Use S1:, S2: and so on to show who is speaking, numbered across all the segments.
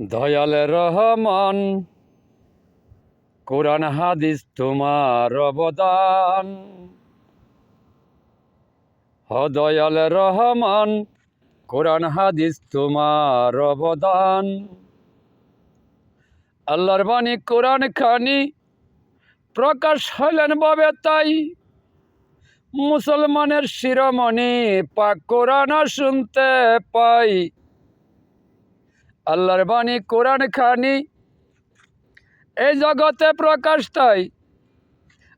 S1: দয়াল রহমান, কোরআন হাদিস তোমার অবদান। হ দয়াল রহমান, কোরআন হাদিস তোমার অবদান। আল্লাহর বাণী কোরআন খানি প্রকাশ হইলেন বাবে তাই। মুসলমানের শিরোমণি পাক কোরআন শুনতে পাই। আল্লাহর বাণী, কোরআন খানি। এই জগতে প্রকাশ তাই।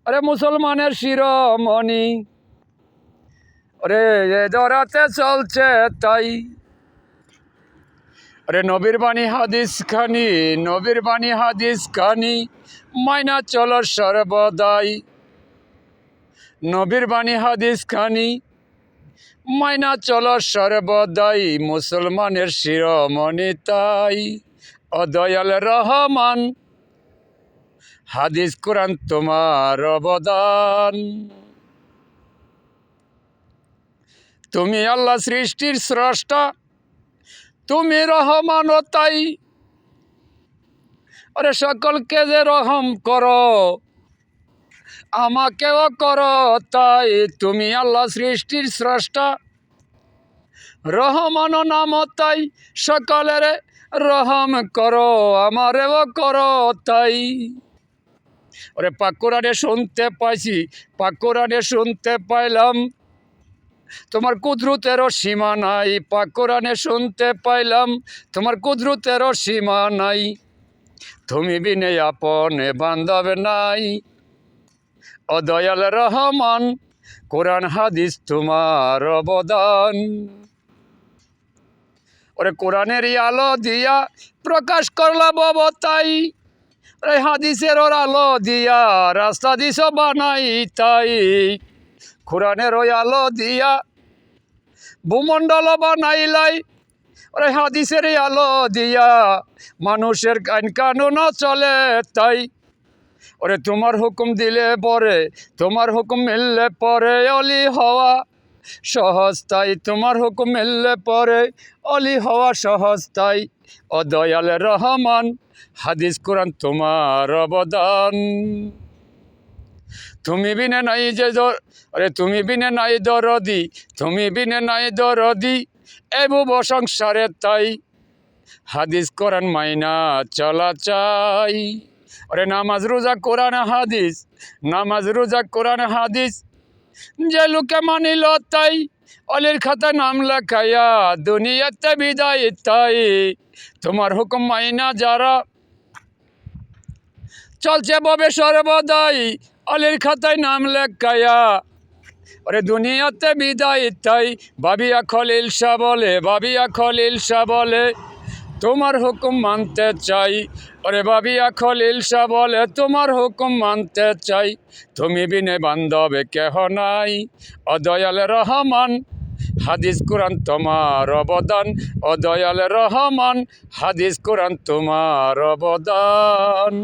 S1: আরে মুসলমানের শিরোমণি। এ দরাতে চলছে তাই। আরে নবীর বাণী, হাদিস খানি, নবীর বাণী, হাদিস খানি, মাইনা চলো সর্বদাই। নবীর বাণী, হাদিস খানি মাইনা চলো সর্বদাই মুসলমানের শিরোমণি তাই। অদয়াল রহমান, হাদিস কোরআন তোমার অবদান। তুমি আল্লাহ সৃষ্টির স্রষ্টা, তুমি রহমান তাই। আরে সকলকে যে রহম করো। আমাকেও করো তাই তুমি আল্লাহ সৃষ্টির স্রষ্টা। রহমান নাম তাই সকলের রহম করো, আমারেও করো তাই। ওরে পাকুরানে শুনতে পাইছি পাকুরানে শুনতে পাইলাম। তোমার কুদরতেরও সীমা নাই পাকুরানে শুনতে পাইলাম। তোমার কুদরতেরও সীমা নাই। তুমি বিনে আপনে বান্ধব নাই। ও দয়াল রহমান, কোরআন, হাদিস তোমার অবদান। ওরে কোরআনের আলো দিয়া প্রকাশ করলা ববতাই ওরে হাদিসের ওর আলো দিয়া রাস্তা দিস বানাই তাই। কোরআনের ওই আলো দিয়া ভূমণ্ডল বানাইলাই, ওরে হাদিসের আলো দিয়া মানুষের আইন কানুন চলে তাই। ওরে তোমার হুকুম দিলে পরে, তোমার হুকুম মিললে পরে অলি হওয়া সহজ, তাই তোমার হুকুম মিললে পরে অলি হওয়া সহজ, তাই ও দয়াল রহমান, হাদিস, কোরআন তোমার অবদান। তুমি বিনে নাই যে আরে তুমি বিনে নাই দরদি, তুমি বিনে নাই দরদি, এ বুব সংসারে তাই হাদিস, কোরআন মাইনা চলা চাই। ওরে নামাজ রোজা, কোরআন, হাদিস। নামাজ রোজা, কোরআন, হাদিস। যে লোকে মানিল তাই, অলির খাতা নাম লেখাইয়া দুনিয়াতে বিদায় তাই। তোমার হুকুম মাইনা যারা। চলছে ববে সর্বদাই, অলির খাতায় নাম লেখাইয়া। ওরে দুনিয়াতে বিদায় তাই, বাবিয়া খলিল শাহ বলে, বাবিয়া খলিল শাহ বলে। তোমার হুকুম মানতে চাই। ওরে বাবি খলিল শাহ বলে তোমার হুকুম মানতে চাই। তুমি বিনে বান্ধবে কেহ নাই। অদয়াল রহমান, হাদিস কোরআন তোমার অবদান। অদয়াল রহমান, হাদিস কোরআন তোমার অবদান।